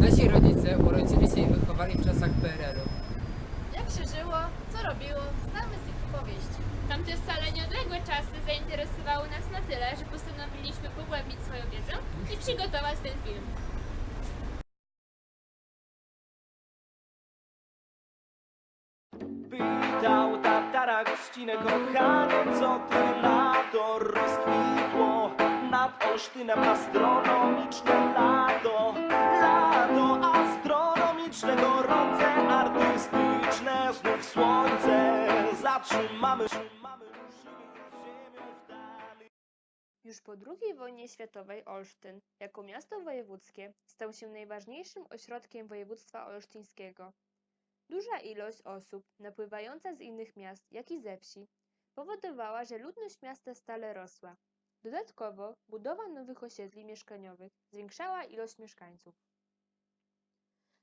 Nasi rodzice urodzili się i wychowali w czasach PRL-u. Jak się żyło, co robiło, znamy z ich opowieści. Tamte wcale nieodległe czasy zainteresowały nas na tyle, że postanowiliśmy pogłębić swoją wiedzę i przygotować ten film. Pytał tatara gościnę kochanie, co ty lato rozkwitło Nad Olsztynem astronomiczne trzymamy ruszymy ziemią w dali Już po II wojnie światowej Olsztyn, jako miasto wojewódzkie, stał się najważniejszym ośrodkiem województwa olsztyńskiego. Duża ilość osób napływająca z innych miast, jak i ze wsi, powodowała, że ludność miasta stale rosła. Dodatkowo budowa nowych osiedli mieszkaniowych zwiększała ilość mieszkańców.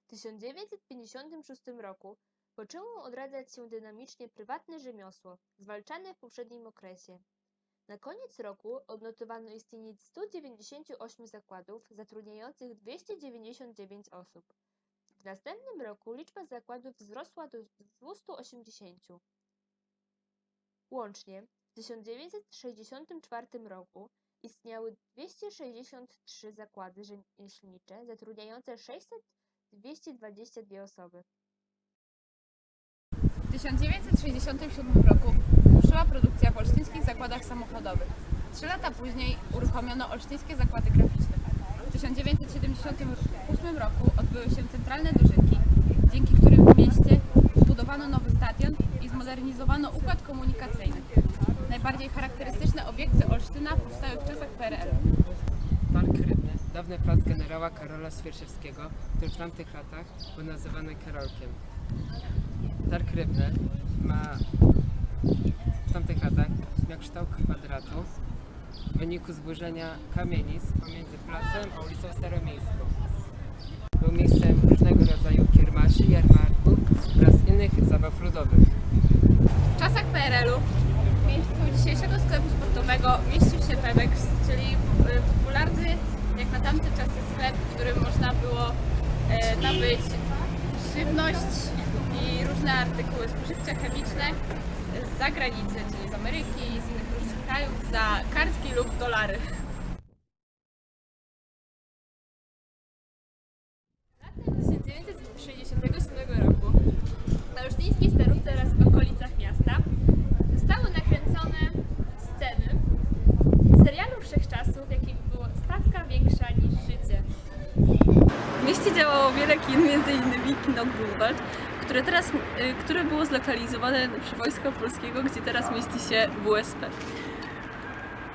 W 1956 roku poczęło odradzać się dynamicznie prywatne rzemiosło, zwalczane w poprzednim okresie. Na koniec roku odnotowano istnienie 198 zakładów zatrudniających 299 osób. W następnym roku liczba zakładów wzrosła do 280. Łącznie w 1964 roku istniały 263 zakłady rzemieślnicze zatrudniające 600 222 osoby. W 1967 roku ruszyła produkcja w olsztyńskich zakładach samochodowych. Trzy lata później uruchomiono olsztyńskie zakłady graficzne. W 1978 roku odbyły się centralne dożynki, dzięki którym w mieście zbudowano nowy stadion i zmodernizowano układ komunikacyjny. Najbardziej charakterystyczne obiekty Olsztyna powstały w czasach PRL. Park Rybny, dawny plac generała Karola Swierczewskiego, który w tamtych latach był nazywany Karolkiem. Park Rybny ma w tamtych latach miał kształt kwadratu w wyniku zburzenia kamienic pomiędzy placem a ulicą Staromiejską. Był miejscem różnego rodzaju czyli z Ameryki z innych różnych krajów za kartki lub dolary. Latem 1967 roku na olsztyńskiej Starówce oraz w okolicach miasta zostały nakręcone sceny serialu wszechczasów, jakim było Stawka Większa. W mieście działało wiele kin, m.in. kino Grunwald, które, teraz, y, które było zlokalizowane przy Wojska Polskiego, gdzie teraz mieści się WSP.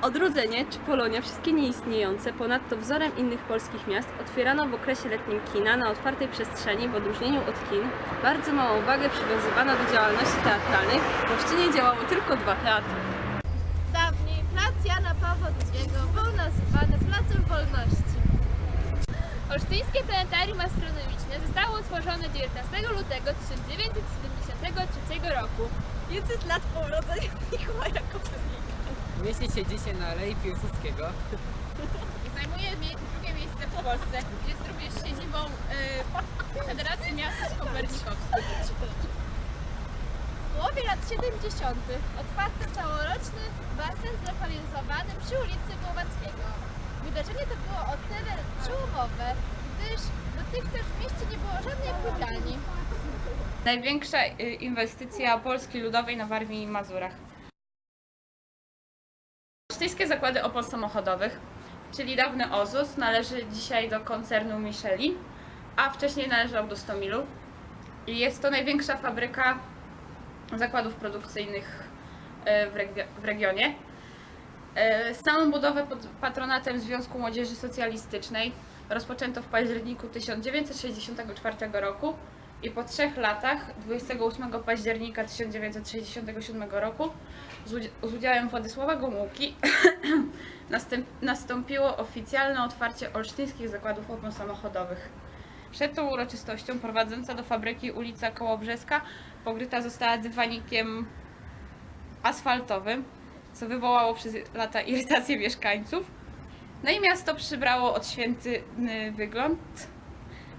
Odrodzenie czy Polonia, wszystkie nieistniejące, ponadto wzorem innych polskich miast, otwierano w okresie letnim kina na otwartej przestrzeni w odróżnieniu od kin. Bardzo małą wagę przywiązywano do działalności teatralnej, w Olsztynie działało tylko dwa teatry. Dawniej plac Jana Pawła II był nazywany Placem Wolności. Olsztyńskie Planetarium Astronomiczne zostało utworzone 19 lutego 1973 roku. 500 lat po urodzeniu Mikołaja Kopernika. Mieści się dzisiaj na Alei Piłsudskiego. I zajmuje mie- drugie miejsce w Polsce. Jest również siedzibą y, Federacji Miast Kopernikowskich. W połowie lat 70. otwarto całoroczny basen zlokalizowany przy ulicy Głowackiego. Wydarzenie to było o tyle przełomowe, gdyż dotychczas w mieście nie było żadnej pływalni. Największa y, inwestycja Polski Ludowej na Warmii i Mazurach. Olsztyńskie zakłady opon samochodowych, czyli dawny OZUS, należy dzisiaj do koncernu Michelin, a wcześniej należał do Stomilu. I jest to największa fabryka zakładów produkcyjnych y, w, w regionie. Samą budowę pod patronatem Związku Młodzieży Socjalistycznej rozpoczęto w październiku 1964 roku i po trzech latach, 28 października 1967 roku, z, udzi- z udziałem Władysława Gomułki, nastąpiło oficjalne otwarcie olsztyńskich zakładów opon samochodowych. Przed tą uroczystością prowadząca do fabryki ulica Kołobrzeska pokryta została dywanikiem asfaltowym, co wywołało przez lata irytację mieszkańców. No i miasto przybrało odświętny wygląd.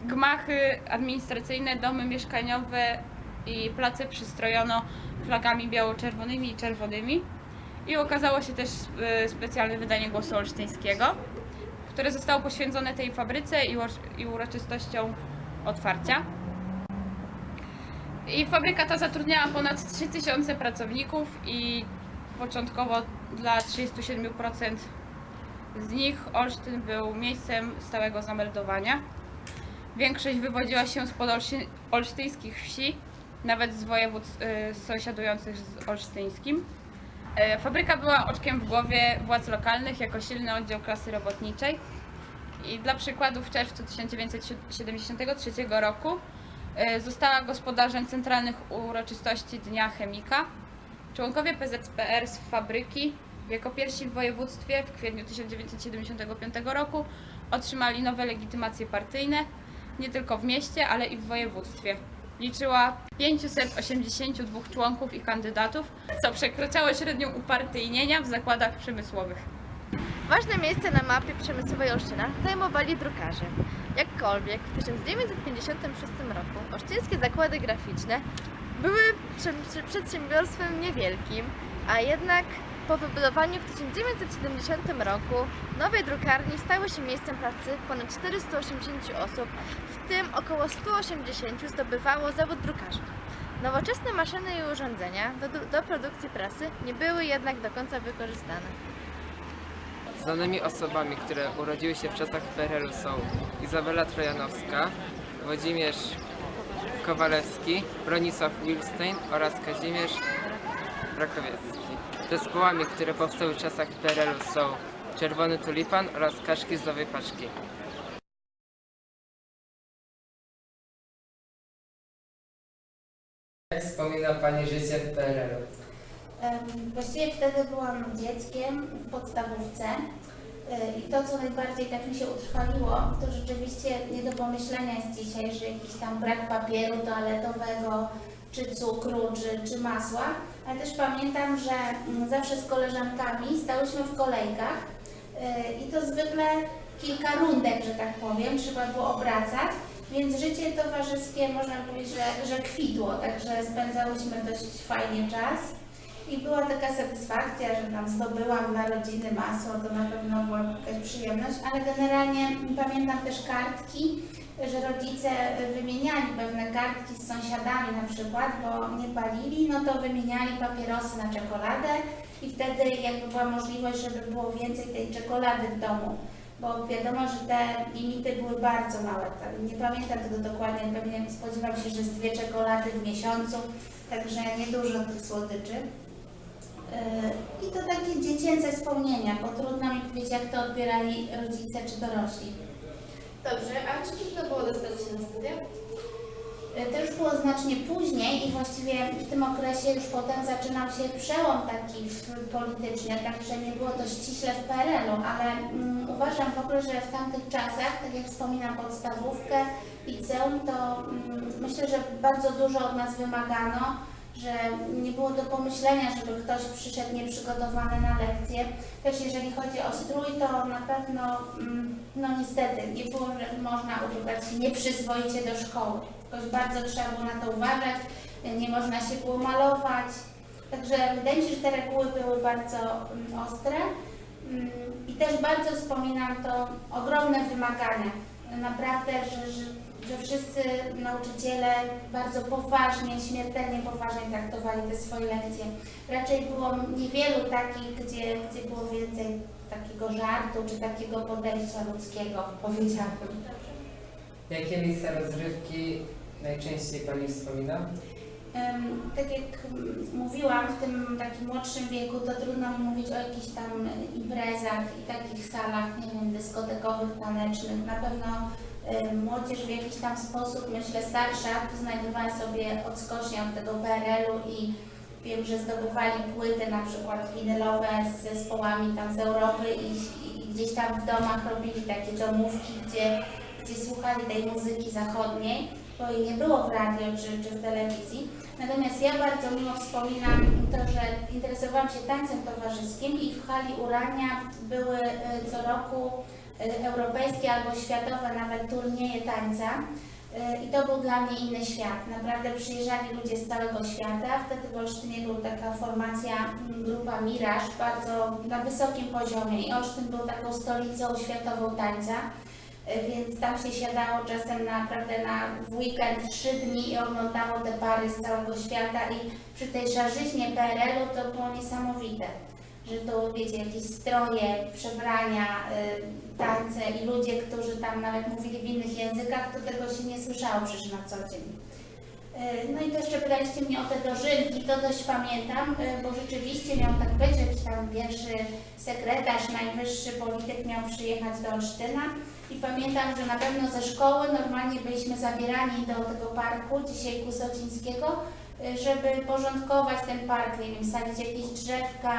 gmachy administracyjne, domy mieszkaniowe i place przystrojono flagami biało-czerwonymi i czerwonymi. I okazało się też e, specjalne wydanie Głosu Olsztyńskiego, które zostało poświęcone tej fabryce i, uroczy- i uroczystościom otwarcia. I fabryka ta zatrudniała ponad 3000 pracowników i początkowo dla 37% z nich Olsztyn był miejscem stałego zameldowania. Większość wywodziła się spod olszy- olsztyńskich wsi, nawet z województw y, sąsiadujących z olsztyńskim. E, Fabryka była oczkiem w głowie władz lokalnych jako silny oddział klasy robotniczej. I dla przykładu w czerwcu 1973 roku e, została gospodarzem centralnych uroczystości Dnia Chemika. Członkowie PZPR z fabryki jako pierwsi w województwie w kwietniu 1975 roku otrzymali nowe legitymacje partyjne, nie tylko w mieście, ale i w województwie. Liczyła 582 członków i kandydatów, co przekraczało średnią upartyjnienia w zakładach przemysłowych. Ważne miejsce na mapie przemysłowej Olsztyna zajmowali drukarze. Jakkolwiek w 1956 roku olsztyńskie zakłady graficzne były prze- przedsiębiorstwem niewielkim, a jednak po wybudowaniu w 1970 roku nowej drukarni stały się miejscem pracy ponad 480 osób, w tym około 180 zdobywało zawód drukarza. Nowoczesne maszyny i urządzenia do, do produkcji prasy nie były jednak do końca wykorzystane. Znanymi osobami, które urodziły się w czasach PRL-u są Izabela Trojanowska, Włodzimierz Kowalewski, Bronisław Wilstein oraz Kazimierz Rakowiecki. Zespołami, które powstały w czasach PRL-u są Czerwony Tulipan oraz Kaszki z Nowej Paczki. Jak wspomina Pani życie w PRL-u? Właściwie wtedy byłam dzieckiem w podstawówce i to, co najbardziej tak mi się utrwaliło, to rzeczywiście nie do pomyślenia jest dzisiaj, że jakiś tam brak papieru toaletowego, czy cukru, czy, czy masła, ale też pamiętam, że mm, zawsze z koleżankami stałyśmy w kolejkach y, i to zwykle kilka rundek, że tak powiem, trzeba było obracać, więc życie towarzyskie można powiedzieć, że, że kwitło, także spędzałyśmy dość fajnie czas. I była taka satysfakcja, że tam zdobyłam narodziny masło, to na pewno była jakaś przyjemność, ale generalnie pamiętam też kartki, że rodzice wymieniali pewne kartki z sąsiadami na przykład, bo nie palili, no to wymieniali papierosy na czekoladę i wtedy jakby była możliwość, żeby było więcej tej czekolady w domu. Bo wiadomo, że te limity były bardzo małe. Nie pamiętam tego dokładnie, pewnie spodziewam się, że z dwie czekolady w miesiącu, także niedużo tych słodyczy. Yy, I to takie dziecięce wspomnienia, bo trudno mi powiedzieć, jak to odbierali rodzice czy dorośli. Dobrze, a czy trudno było dostać się na studia? Yy, To już było znacznie później i właściwie w tym okresie już potem zaczynał się przełom taki w- polityczny, także nie było to ściśle w PRL-u, ale mm, uważam w ogóle, że w tamtych czasach, tak jak wspominam podstawówkę, liceum, to mm, myślę, że bardzo dużo od nas wymagano, że nie było do pomyślenia, żeby ktoś przyszedł nieprzygotowany na lekcję. Też jeżeli chodzi o strój, to na pewno, mm, no niestety, nie było, że można ubrać się nieprzyzwoicie do szkoły. Jakoś bardzo trzeba było na to uważać, nie można się było malować. Także wydaje mi się, że te reguły były bardzo mm, ostre. Mm, I też bardzo wspominam to ogromne wymagania. Naprawdę, że, że, że wszyscy nauczyciele bardzo poważnie, śmiertelnie poważnie traktowali te swoje lekcje. Raczej było niewielu takich, gdzie, gdzie było więcej takiego żartu czy takiego podejścia ludzkiego, powiedziałabym. Jakie miejsca rozrywki najczęściej Pani wspomina? Tak jak mówiłam, w tym takim młodszym wieku to trudno mi mówić o jakichś tam imprezach i takich salach, nie wiem, dyskotekowych, tanecznych. Na pewno młodzież w jakiś tam sposób, myślę starsza, to znajdowała sobie odskocznię od tego PRL-u i wiem, że zdobywali płyty na przykład winylowe z zespołami tam z Europy i, i gdzieś tam w domach robili takie domówki, gdzie, gdzie słuchali tej muzyki zachodniej bo jej nie było w radio czy, czy w telewizji. Natomiast ja bardzo miło wspominam to, że interesowałam się tańcem towarzyskim i w hali Urania były e, co roku y, europejskie albo światowe nawet turnieje tańca. Y, I to był dla mnie inny świat. Naprawdę przyjeżdżali ludzie z całego świata. Wtedy w Olsztynie była taka formacja, mm, grupa Miraż, bardzo na wysokim poziomie i Olsztyn był taką stolicą światową tańca. Y, Więc tam się siadało czasem naprawdę na w weekend trzy dni i oglądało te pary z całego świata i przy tej szarzyźnie PRL-u to było niesamowite że to wiecie, jakieś stroje, przebrania, y, tańce i ludzie, którzy tam nawet mówili w innych językach, to tego się nie słyszało przecież na co dzień. Y, No i to jeszcze pytaliście mnie o te dożynki, to dość pamiętam, y, bo rzeczywiście miał tak być, jakiś tam pierwszy sekretarz, najwyższy polityk miał przyjechać do Olsztyna i pamiętam, że na pewno ze szkoły normalnie byliśmy zabierani do tego parku, dzisiaj Kusocińskiego, y, żeby porządkować ten park, nie wiem, sadzić jakieś drzewka,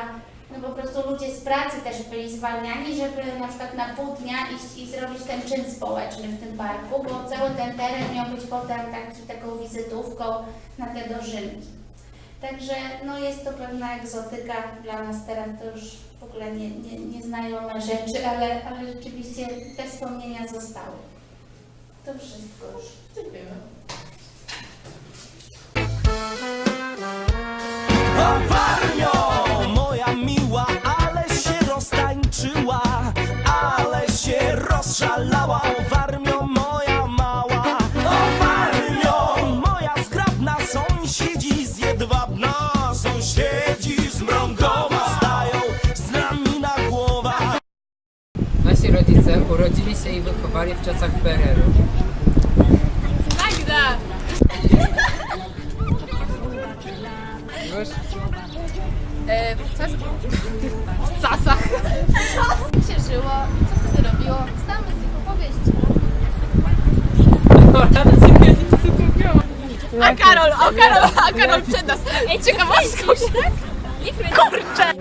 no po prostu ludzie z pracy też byli zwalniani, żeby na przykład na pół dnia iść i zrobić ten czyn społeczny w tym parku, bo cały ten teren miał być potem taki, taką wizytówką na te dożynki. Także no jest to pewna egzotyka dla nas teraz, to już w ogóle nie, nie, nieznajome rzeczy, ale, ale rzeczywiście te wspomnienia zostały. To wszystko już. O Warmio, Rodzice urodzili się i wychowali w czasach PRL-u. Magda! Już E, w, czas... w czasach się żyło, co wtedy robiło, znamy z nich opowieści. A Karol, o Karol, a Karol przed nas. Ej, ciekawostką. Kurczę!